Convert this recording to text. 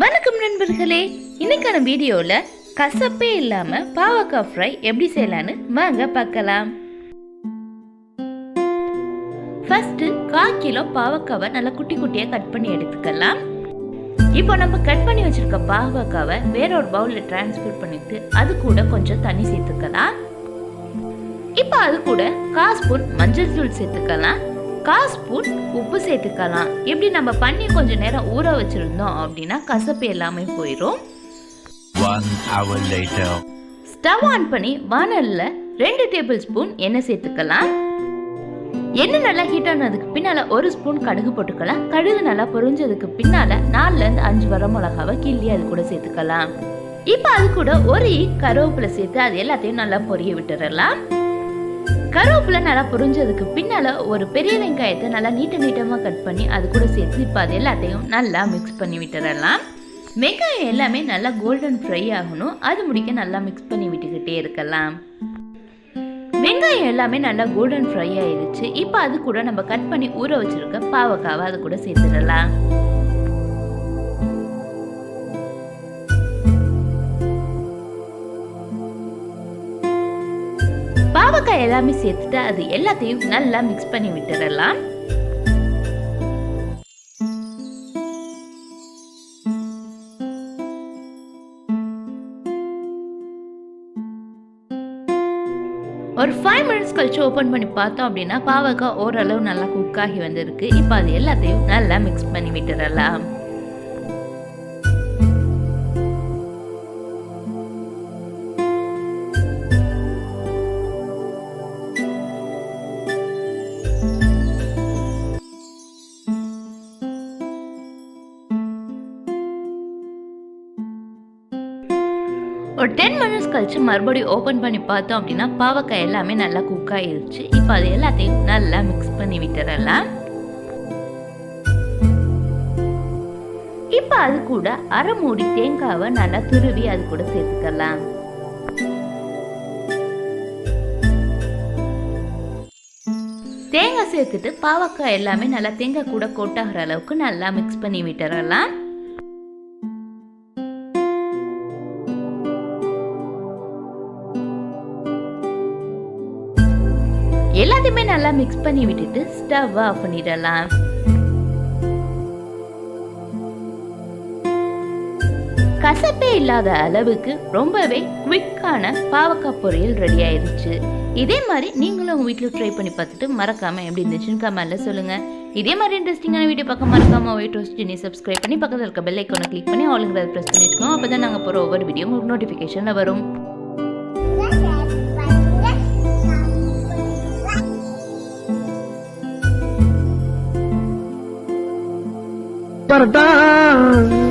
வணக்கம் நண்பர்களே. இன்னைக்கான வீடியோவில் கசப்பே இல்லாமல் பாவக்காய் ஃப்ரை எப்படி செய்யலான்னு வாங்க பார்க்கலாம். ஃபர்ஸ்ட் கால் கிலோ பாவக்காவை நல்லா குட்டி குட்டியாக கட் பண்ணி எடுத்துக்கலாம். இப்போ நம்ம கட் பண்ணி வச்சிருக்க பாவக்காவை வேற ஒரு பவுலில் டிரான்ஸ்ஃபர் பண்ணிட்டு அது கூட கொஞ்சம் தண்ணி சேர்த்துக்கலாம். இப்போ அது கூட கால் ஸ்பூன் மஞ்சள் தூள் சேர்த்துக்கலாம். கால் ஸ்பூன் உப்பு சேர்த்துக்கலாம். இப்படி நம்ம பண்ணி கொஞ்ச நேரம் ஊற வச்சிருந்தோம் அப்படின்னா கசப்பு எல்லாமே போயிடும். ஸ்டவ் ஆன் பண்ணி வானல்ல ரெண்டு டேபிள் ஸ்பூன் எண்ணெய் சேர்த்துக்கலாம். எண்ணெய் நல்லா ஹீட் ஆனதுக்கு பின்னால ஒரு ஸ்பூன் கடுகு போட்டுக்கலாம். கடுகு நல்லா பொரிஞ்சதுக்கு பின்னால நாலுல இருந்து அஞ்சு வர மிளகாவை கிள்ளி அது கூட சேர்த்துக்கலாம். இப்போ அது கூட ஒரு கருவேப்பிலை சேர்த்து அது எல்லாத்தையும் நல்லா பொரிய விட்டுறலாம். கருவேப்பிலை நல்லா புரிஞ்சதுக்கு பின்னால் ஒரு பெரிய வெங்காயத்தை நல்லா நீட்ட நீட்டமாக கட் பண்ணி அது கூட சேர்த்து இப்போ அது எல்லாத்தையும் நல்லா மிக்ஸ் பண்ணி விட்டுறலாம். வெங்காயம் எல்லாமே நல்லா கோல்டன் ஃப்ரை ஆகணும். அது முடிக்க நல்லா மிக்ஸ் பண்ணி விட்டுக்கிட்டே இருக்கலாம். வெங்காயம் எல்லாமே நல்லா கோல்டன் ஃப்ரை ஆயிடுச்சு. இப்போ அது கூட நம்ம கட் பண்ணி ஊற வச்சிருக்க பாவக்காவை அது கூட சேர்த்துடலாம். பாவக்காய் எல்லாமே சேர்த்துட்டு அது எல்லாத்தையும் நல்லா மிக்ஸ் பண்ணி விட்டுடலாம். ஒரு ஃபைவ் மினிட்ஸ் கழிச்சு ஓப்பன் பண்ணி பார்த்தோம் அப்படின்னா பாவக்காய் ஓரளவு நல்லா குக் ஆகி வந்திருக்கு. இப்போ அது எல்லாத்தையும் நல்லா மிக்ஸ் பண்ணி விட்டுடலாம். ஒரு டென் மினிட்ஸ் கழிச்சு மறுபடியும் ஓப்பன் பண்ணி பார்த்தோம் அப்படின்னா பாவக்காய் எல்லாமே நல்லா குக் ஆயிருச்சு. இப்போ அது எல்லாத்தையும் நல்லா மிக்ஸ் பண்ணி விட்டுறலாம். இப்போ அது கூட அரை மூடி தேங்காவை நல்லா துருவி அது கூட சேர்த்துக்கலாம். தேங்காய் சேர்த்துட்டு பாவக்காய் எல்லாமே நல்லா தேங்காய் கூட கொட்டாகிற அளவுக்கு நல்லா மிக்ஸ் பண்ணி விட்டுறலாம். எல்லாத்தையுமே நல்லா மிக்ஸ் பண்ணி விட்டுட்டு ஸ்டவ் ஆஃப் பண்ணிடலாம். கசப்பே இல்லாத அளவுக்கு ரொம்பவே குவிக்கான பாவக்காய் பொரியல் ரெடி ஆயிடுச்சு இதே மாதிரி நீங்களும் உங்கள் வீட்டில் ட்ரை பண்ணி பார்த்துட்டு மறக்காம எப்படி இருந்துச்சுன்னு கமெண்ட்ல சொல்லுங்க. இதே மாதிரி இன்ட்ரெஸ்டிங்கான வீடியோ பக்கம் மறக்காம வெயிட் ரோஸ் ஜினி சப்ஸ்கிரைப் பண்ணி பக்கத்தில் இருக்க பெல் ஐக்கானை கிளிக் பண்ணி ஆளுங்கிறத ப்ரெஸ் பண்ணி வச்சுக்கோங்க அப்போ தான் நாங்கள் போகிற ஒவ்வொரு வீடியோ உங்களுக்கு நோட்டிஃபிகேஷனில் வரும். Mardan